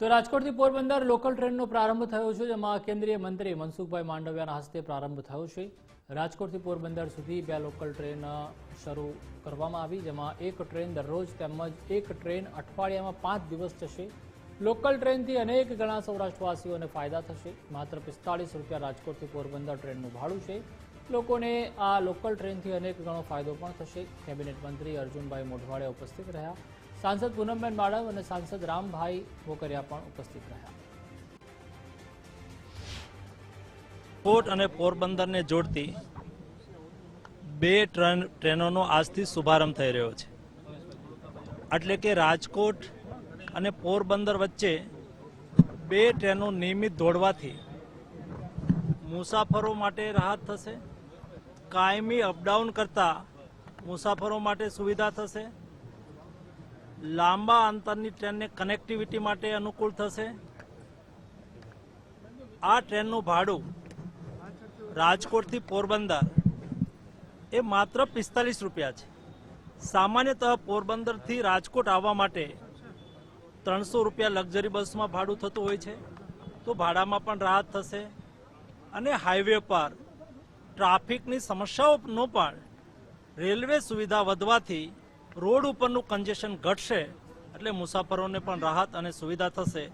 તો રાજકોટથી પોરબંદર લોકલ ટ્રેનનો પ્રારંભ થયો છે, જેમાં કેન્દ્રીય મંત્રી મનસુખભાઈ માંડવિયાના હસ્તે પ્રારંભ થયો છે. રાજકોટથી પોરબંદર સુધી બે લોકલ ટ્રેન શરૂ કરવામાં આવી, જેમાં એક ટ્રેન દરરોજ તેમજ એક ટ્રેન અઠવાડિયામાં પાંચ દિવસ જશે. લોકલ ટ્રેનથી અનેક ઘણા સૌરાષ્ટ્રવાસીઓને ફાયદા થશે. માત્ર પિસ્તાળીસ રૂપિયા રાજકોટથી પોરબંદર ટ્રેનનું ભાડું છે. લોકોને આ લોકલ ટ્રેનથી અનેક ઘણો ફાયદો પણ થશે. કેબિનેટ મંત્રી અર્જુનભાઈ મોઢવાડિયા ઉપસ્થિત રહ્યા. સાંસદ પૂનમબેન માડમ અને સાંસદ રામભાઈ મોકરિયા પણ ઉપસ્થિત રહ્યા. કોટ અને પોરબંદરને જોડતી બે ટ્રેન, ટ્રેનોનો આજથી શુભારંભ થઈ રહ્યો છે. એટલે કે રાજકોટ અને પોરબંદર વચ્ચે બે ટ્રેનો નિયમિત દોડવાથી મુસાફરો માટે રાહત થશે, કાયમી અપડાઉન કરતા મુસાફરો માટે સુવિધા થશે લાંબા અંતરની ટ્રેનને કનેક્ટિવિટી માટે અનુકૂળ થશે. આ ટ્રેનનું ભાડું રાજકોટથી પોરબંદર એ માત્ર પિસ્તાલીસ રૂપિયા છે. સામાન્યતઃ પોરબંદરથી રાજકોટ આવવા માટે ત્રણસો રૂપિયા લક્ઝરી બસમાં ભાડું થતું હોય છે. તો ભાડામાં પણ રાહત થશે અને હાઈવે પર ટ્રાફિકની સમસ્યાઓનો પણ રેલવે સુવિધા વધવાથી રોડ ઉપરનું કન્જેશન ઘટશે એટલે મુસાફરોને પણ રાહત અને સુવિધા થશે.